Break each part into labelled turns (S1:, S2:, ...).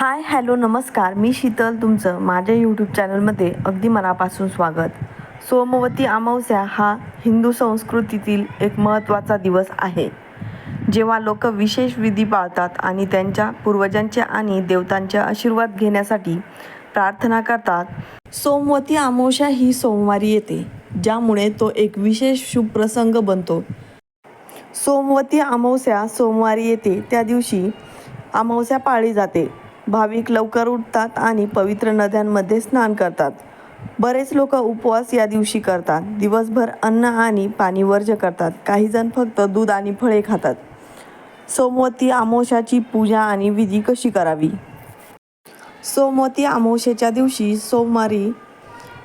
S1: Hi hello नमस्कार. मी शीतल तुमचं माझ्या यूट्यूब चॅनलमध्ये अगदी मनापासून स्वागत. सोमवती अमावस्या हा हिंदू संस्कृतीतील एक महत्त्वाचा दिवस आहे. जेव्हा लोक विशेष विधी पाळतात आणि त्यांच्या पूर्वजांचे आणि देवतांचे आशीर्वाद घेण्यासाठी प्रार्थना करतात सोमवती अमावस्या ही सोमवारी येते ज्यामुळे तो एक विशेष शुभ प्रसंग बनतो. सोमवती अमावस्या सोमवारी येते त्या दिवशी अमावस्या पाळली जाते. भाविक लवकर उठतात आणि पवित्र नद्यांमध्ये स्नान करतात. बरेच लोक उपवास या दिवशी करतात. दिवसभर अन्न आणि पाणी वर्ज करतात. काही जण फक्त दूध आणि फळे खातात. सोमवती आमोशाची पूजा आणि विधी कशी करावी? सोमवती आमोशेच्या दिवशी सोमवारी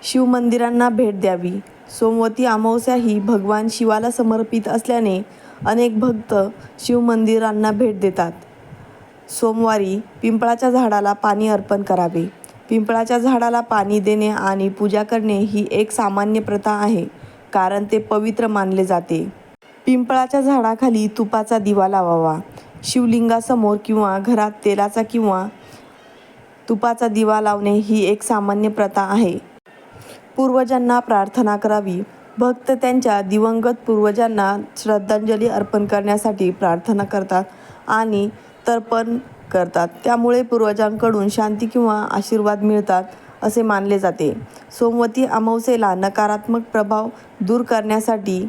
S1: शिवमंदिरांना भेट द्यावी. सोमवती अमावस्या ही भगवान शिवाला समर्पित असल्याने अनेक भक्त शिवमंदिरांना भेट देतात. सोमवारी पिंपळाच्या झाडाला पाणी अर्पण करावे. पिंपळाच्या झाडाला पाणी देणे आणि पूजा करणे ही एक सामान्य प्रथा आहे कारण ते पवित्र मानले जाते. पिंपळाच्या झाडाखाली तुपाचा दिवा लावावा. शिवलिंगासमोर किंवा घरात तेलाचा किंवा तुपाचा दिवा लावणे ही एक सामान्य प्रथा आहे. पूर्वजांना प्रार्थना करावी. भक्त त्यांच्या दिवंगत पूर्वजांना श्रद्धांजली अर्पण करण्यासाठी प्रार्थना करतात आणि तर्पण करतात. त्यामुळे पूर्वजांकडून शांती किंवा आशीर्वाद मिळतात असे मानले जाते. सोमवती अमावस्येला नकारात्मक प्रभाव दूर करण्यासाठी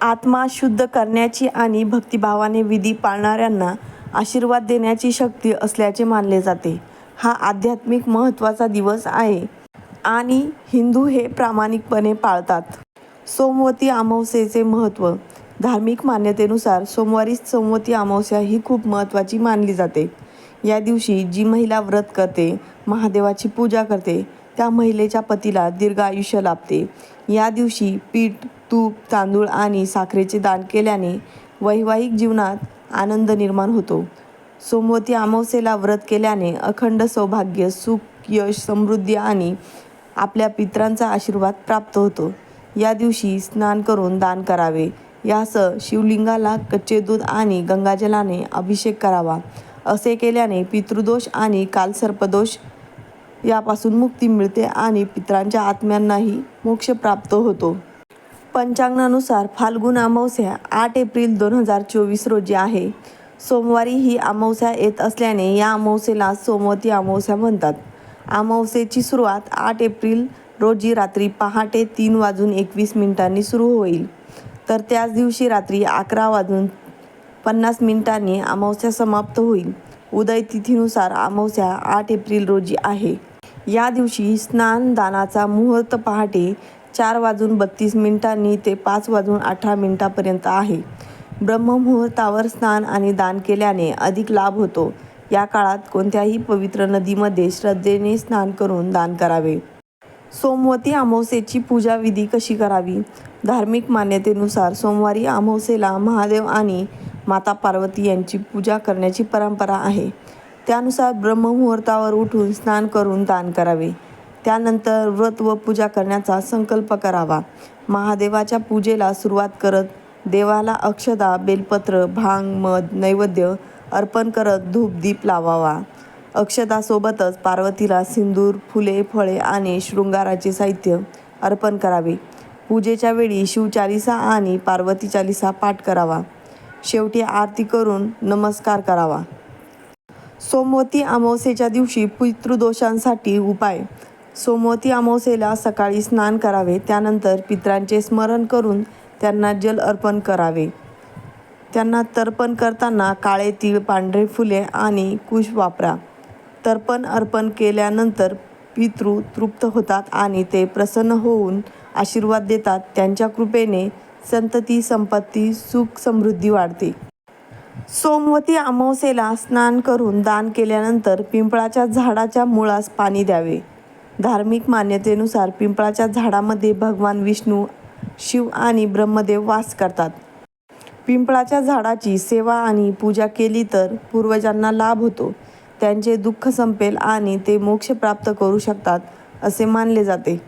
S1: आत्मा शुद्ध करण्याची आणि भक्तिभावाने विधी पाळणाऱ्यांना आशीर्वाद देण्याची शक्ती असल्याचे मानले जाते. हा आध्यात्मिक महत्त्वाचा दिवस आहे आणि हिंदू हे प्रामाणिकपणे पाळतात. सोमवती अमावस्येचे महत्त्व धार्मिक मान्यतेनुसार सोमवारी सोमवती अमावस्या ही खूप महत्त्वाची मानली जाते. या दिवशी जी महिला व्रत करते महादेवाची पूजा करते त्या महिलेच्या पतीला दीर्घ आयुष्य लाभते. या दिवशी पीठ तूप तांदूळ आणि साखरेचे दान केल्याने वैवाहिक जीवनात आनंद निर्माण होतो. सोमवती अमावस्येला व्रत केल्याने अखंड सौभाग्य सुख यश समृद्धी आणि आपल्या पित्रांचा आशीर्वाद प्राप्त होतो. या दिवशी स्नान करून दान करावे. यासह शिवलिंगाला कच्चे दूध आणि गंगाजलाने अभिषेक करावा. असे केल्याने पितृदोष आणि कालसर्पदोष यापासून मुक्ती मिळते आणि पित्रांच्या आत्म्यांनाही मोक्ष प्राप्त होतो. पंचांगानुसार फाल्गुन अमावस्या आठ एप्रिल दोन हजार चोवीस रोजी आहे. सोमवारी ही अमावस्या येत असल्याने या अमावस्येला सोमवती अमावस्या म्हणतात. अमावस्येची सुरुवात आठ एप्रिल रोजी रात्री पहाटे तीन वाजून एकवीस मिनिटांनी सुरू होईल. तर त्याच दिवशी रात्री अकरा वाजून पन्नास मिनिटांनी अमावस्या समाप्त होईल. उदय तिथीनुसार अमावस्या आठ एप्रिल रोजी आहे. या दिवशी स्नान दानाचा मुहूर्त पहाटे चार वाजून बत्तीस मिनिटांनी ते पाच वाजून अठरा मिनिटापर्यंत आहे. ब्रह्ममुहूर्तावर स्नान आणि दान केल्याने अधिक लाभ होतो. या काळात कोणत्याही पवित्र नदीमध्ये श्रद्धेने स्नान करून दान करावे. सोमवती अमावस्येची पूजा विधी कशी करावी? धार्मिक मान्यतेनुसार सोमवारी अमावस्येला महादेव आणि माता पार्वती यांची पूजा करण्याची परंपरा आहे. त्यानुसार ब्रह्ममुहूर्तावर उठून स्नान करून दान करावे. त्यानंतर व्रत व पूजा करण्याचा संकल्प करावा. महादेवाच्या पूजेला सुरुवात करत देवाला अक्षदा बेलपत्र भांग मध नैवेद्य अर्पण करत धूप दीप लावावा. अक्षदासोबतच पार्वतीला सिंदूर फुले फळे आणि शृंगाराचे साहित्य अर्पण करावे. पूजेच्या वेळी शिवचालिसा आणि पार्वती चालिसा पाठ करावा. शेवटी आरती करून नमस्कार करावा. सोमवती अमावस्येच्या दिवशी पितृदोषांसाठी उपाय. सोमवती अमावस्येला सकाळी स्नान करावे त्यानंतर पित्रांचे स्मरण करून त्यांना जल अर्पण करावे. त्यांना तर्पण करताना काळे तीळ पांढरे फुले आणि कुश वापरा. तर्पण अर्पण केल्यानंतर पितृ तृप्त होतात आणि ते प्रसन्न होऊन आशीर्वाद देतात. त्यांच्या कृपेने संतती संपत्ती सुख समृद्धी वाढते. सोमवती अमावस्येला स्नान करून दान केल्यानंतर पिंपळाच्या झाडाच्या मुळास पाणी द्यावे. धार्मिक मान्यतेनुसार पिंपळाच्या झाडामध्ये भगवान विष्णू शिव आणि ब्रह्मदेव वास करतात. पिंपळाच्या झाडाची सेवा आणि पूजा केली तर पूर्वजांना लाभ होतो. त्यांचे दुःख संपेल आणि ते मोक्ष प्राप्त करू शकतात असे मानले जाते.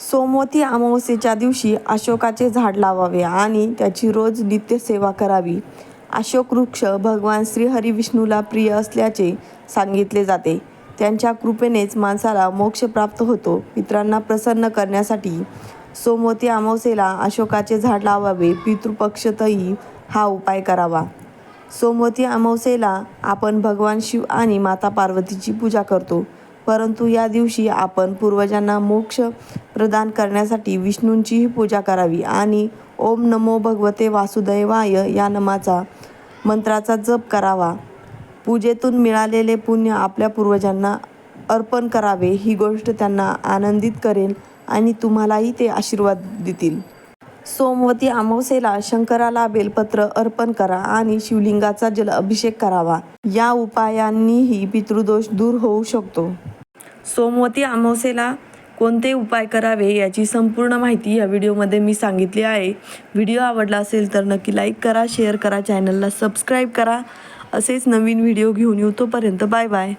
S1: सोमवती अमावस्येच्या दिवशी अशोकाचे झाड लावावे आणि त्याची रोज नित्य सेवा करावी. अशोक वृक्ष भगवान श्रीहरी विष्णूला प्रिय असल्याचे सांगितले जाते. त्यांच्या कृपेनेच माणसाला मोक्ष प्राप्त होतो. मित्रांना प्रसन्न करण्यासाठी सोमवती अमावस्येला अशोकाचे झाड लावावे पितृपक्षतही हा उपाय करावा. सोमवती अमावस्येला आपण भगवान शिव आणि माता पार्वतीची पूजा करतो. परंतु या दिवशी आपण पूर्वजांना मोक्ष प्रदान करण्यासाठी विष्णूंचीही पूजा करावी आणि ओम नमो भगवते वासुदैवाय या नमाचा मंत्राचा जप करावा. पूजेतून मिळालेले पुण्य आपल्या पूर्वजांना अर्पण करावे ही गोष्ट त्यांना आनंदित करेल आणि तुम्हालाही ते आशीर्वाद देतील. सोमवती अमावस्येला शंकराला बेलपत्र अर्पण करा आणि शिवलिंगाचा जल अभिषेक करावा. या उपायांनीही पितृदोष दूर होऊ शकतो. सोमवती अमावस्येला कोणते उपाय करावे याची संपूर्ण माहिती या व्हिडिओमध्ये मी सांगितली आहे. व्हिडिओ आवडला असेल तर नक्की लाईक करा शेअर करा चॅनलला सबस्क्राईब करा. असेच नवीन व्हिडिओ घेऊन येऊ तोपर्यंत बाय बाय.